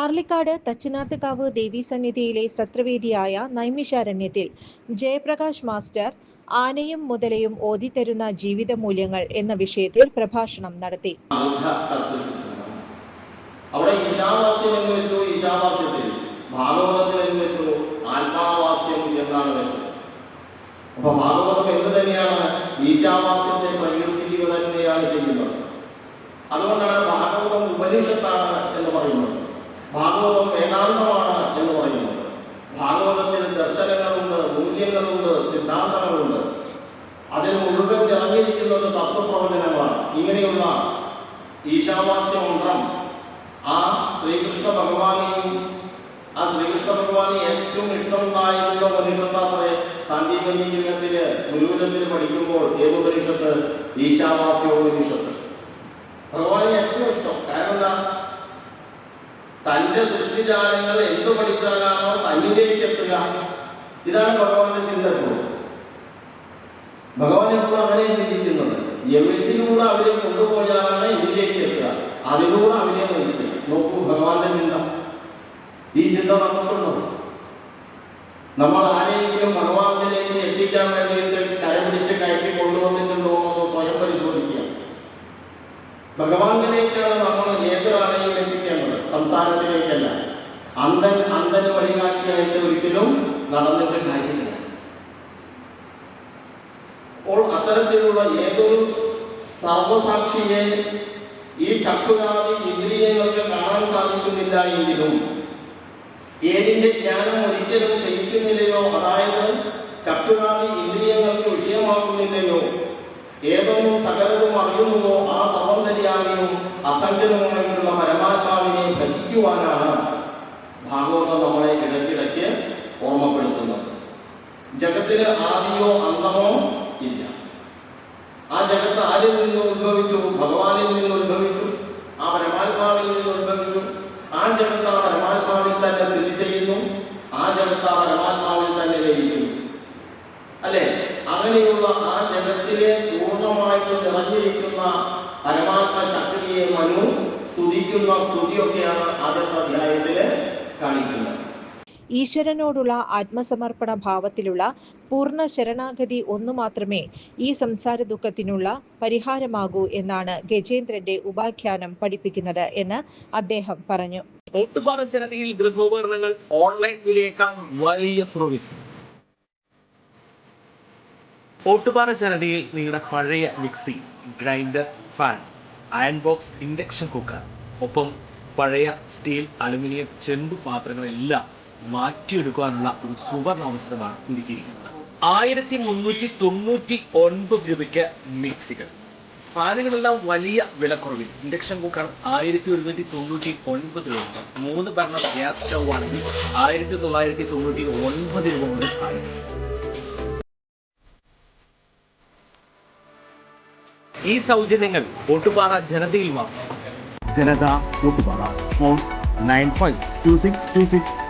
കാർലിക്കാട് തച്ചനാത്തുകാവ് ദേവീസന്നിധിയിലെ സത്രവേദിയായ നൈമിഷാരണ്യത്തിൽ Jayaprakash master ആനയും മുതലയും ഓതിത്തരുന്ന ജീവിത മൂല്യങ്ങൾ എന്ന വിഷയത്തിൽ പ്രഭാഷണം നടത്തി. അവിടെ ഈശാവാസ്യം എന്ന് വെച്ചു ഈശാവാസ്യത്തിൽ ഭാഗവതത്തിൽ എന്ന് വെച്ചു ആത്മാവാസ്യം എന്നാണ് വെച്ചത്? അപ്പൊ ഭാഗവതം എന്ത് തന്നെയാണ് ഈശാവാസ്യത്തെ പ്രകീർത്തിക്കുക തന്നെയാണ് ചെയ്യുന്നത്. അതുകൊണ്ടാണ് ഭാഗവതം ഉപനിഷത്താണ് മുഴുവൻ നിറഞ്ഞിരിക്കുന്നത് തത്വപ്രവചനങ്ങളാണ് ഇങ്ങനെയുള്ള ഈശാവാസ്യ മന്ത്രം ആ ശ്രീകൃഷ്ണ ഭഗവാനെയും ആ ശ്രീകൃഷ്ണ ഭഗവാന് ഏറ്റവും ഇഷ്ടമുണ്ടായിരുന്ന ഉപനിഷത്താത്രേ സാന്ദീപന്യ യുഗത്തിൽ ഗുരുകുലത്തിൽ പഠിക്കുമ്പോൾ ഏത് ഉപനിഷത്ത്? ഈശാവാസ്യ ഉപനിഷത്ത് ഭഗവാന് ഏറ്റവും ഇഷ്ടം. കാരണം എന്താ തന്റെ സൃഷ്ടിജാലങ്ങൾ എന്ത് പഠിച്ചാലാണോ തന്നിലേക്ക് എത്തുക. ഇതാണ് ഭഗവാന്റെ ചിന്ത എപ്പോഴും ഭഗവാൻ എപ്പോഴും അങ്ങനെ ചിന്തിക്കുന്നത് എവിടത്തിലൂടെ അവരെ കൊണ്ടുപോയാലാണ് ഇതിലേക്ക് എത്തുക? അതിലൂടെ അവരെ നയിക്കുക നോക്കൂ ഭഗവാന്റെ ചിന്ത. ഈ ചിന്ത നമുക്കുണ്ടോ? നമ്മൾ ആരെങ്കിലും ഭഗവാനിലേക്ക് എത്തിക്കാൻ വേണ്ടിയിട്ട് കരപിടിച്ച് കയറ്റി കൊണ്ടുവന്നിട്ടുണ്ടോ സ്വയം പരിശോധിക്കുക. ഭഗവാനിലേക്കാണ് നമ്മൾ ഏതൊരാളെയും എത്തിക്കേണ്ടത്? സംസാരത്തിലേക്കല്ല. അന്തൻ അന്തന് വഴികാട്ടിയായിട്ട് ഒരിക്കലും നടന്നിട്ട് കാര്യമില്ല. അപ്പോൾ അത്തരത്തിലുള്ള ഏതൊരു സർവസാക്ഷിയെ ഈ ചക്ഷുരാദി ഇന്ദ്രിയങ്ങൾക്ക് കാണാൻ സാധിക്കുന്നില്ല എങ്കിലും ഏതിന്റെ ജ്ഞാനം ഒരിക്കലും ക്ഷയിക്കുന്നില്ലയോ? അതായത് ചക്ഷുരാദി ഇന്ദ്രിയങ്ങൾക്ക് വിഷയമാക്കുന്നില്ലയോ ഏതൊന്നും സകലതും അറിയുന്നുവോ? ആ സൗന്ദര്യാവിനും അസംഖ്യനുമായിട്ടുള്ള പരമാത്മാവിനെ ഭജിക്കുവാനാണ് ഭാഗവതം നമ്മളെ ഇടയ്ക്കിടയ്ക്ക് ഓർമ്മപ്പെടുത്തുന്നത്. ജഗത്തിന് ആദിയോ അന്തമോ ഇല്ല ആ ജഗത്ത് ആരിൽ നിന്ന് ഉത്ഭവിച്ചു? ഭഗവാനിൽ നിന്ന് ഉത്ഭവിച്ചു? ആ പരമാത്മാവിൽ നിന്ന് ഉത്ഭവിച്ചു? ആ ജഗത്ത് ആ പരമാത്മാവിൽ തന്നെ സ്ഥിതി ചെയ്യുന്നു? ആ ജഗത്ത് ആ പരമാത്മാവിൽ തന്നെ ലയിക്കുന്നു. അല്ലെ? അങ്ങനെയുള്ള ആ ജഗത്തിലെ പൂർണമായിട്ട് നിറഞ്ഞിരിക്കുന്ന പരമാത്മ ശക്തിയെ മനു സ്തുതിക്കുന്ന സ്തുതിയൊക്കെയാണ് ആദ്യത്തെ അധ്യായത്തിൽ കാണിക്കുന്നത്. ഈശ്വരനോടുള്ള ആത്മസമർപ്പണ ഭാവത്തിലുള്ള പൂർണ ശരണാഗതി ഒന്നു മാത്രമേ ഈ സംസാര ദുഃഖത്തിനുള്ള പരിഹാരമാകൂ എന്നാണ് ഗജേന്ദ്രന്റെ ഉപാഖ്യാനം പഠിപ്പിക്കുന്നത് എന്ന് അദ്ദേഹം പറഞ്ഞു. ഓട്ടുപാറ ജനതയിൽ ഗൃഹോപകരണങ്ങൾ ഓൺലൈൻ വിലയേക്കാൾ വലിയ കുറവിൽ ഓട്ടുപാറ ജനതയിൽ നിങ്ങളുടെ പഴയ mixie grinder fan iron box induction cooker ഒപ്പം പഴയ സ്റ്റീൽ അലുമിനിയം ചെമ്പ് പാത്രങ്ങളെല്ലാം മാറ്റിയെടുക്കാനുള്ള ഒരു സുവർണ അവസരമാണ് ഒരുക്കിയിരിക്കുന്നത് ആയിരത്തി മുന്നൂറ്റി തൊണ്ണൂറ്റി ഒൻപത് രൂപയ്ക്ക് മിക്സികൾ. ഫാനുകളെല്ലാം വലിയ വിലക്കുറവിൽ. ഇൻഡക്ഷൻ കുക്കർ ആയിരത്തി ഒരുന്നൂറ്റി തൊണ്ണൂറ്റി ഒൻപത് രൂപ. മൂന്ന് ഭരണ ഗ്യാസ് സ്റ്റൗ ആണെങ്കിൽ ആയിരത്തി തൊള്ളായിരത്തി തൊണ്ണൂറ്റി ഒൻപത് രൂപ മുതൽ ഈ സൗജന്യങ്ങൾ ഓട്ടുപാറ ജനതയിൽ മാത്രം Janatha Ottupara phone nine five two six two six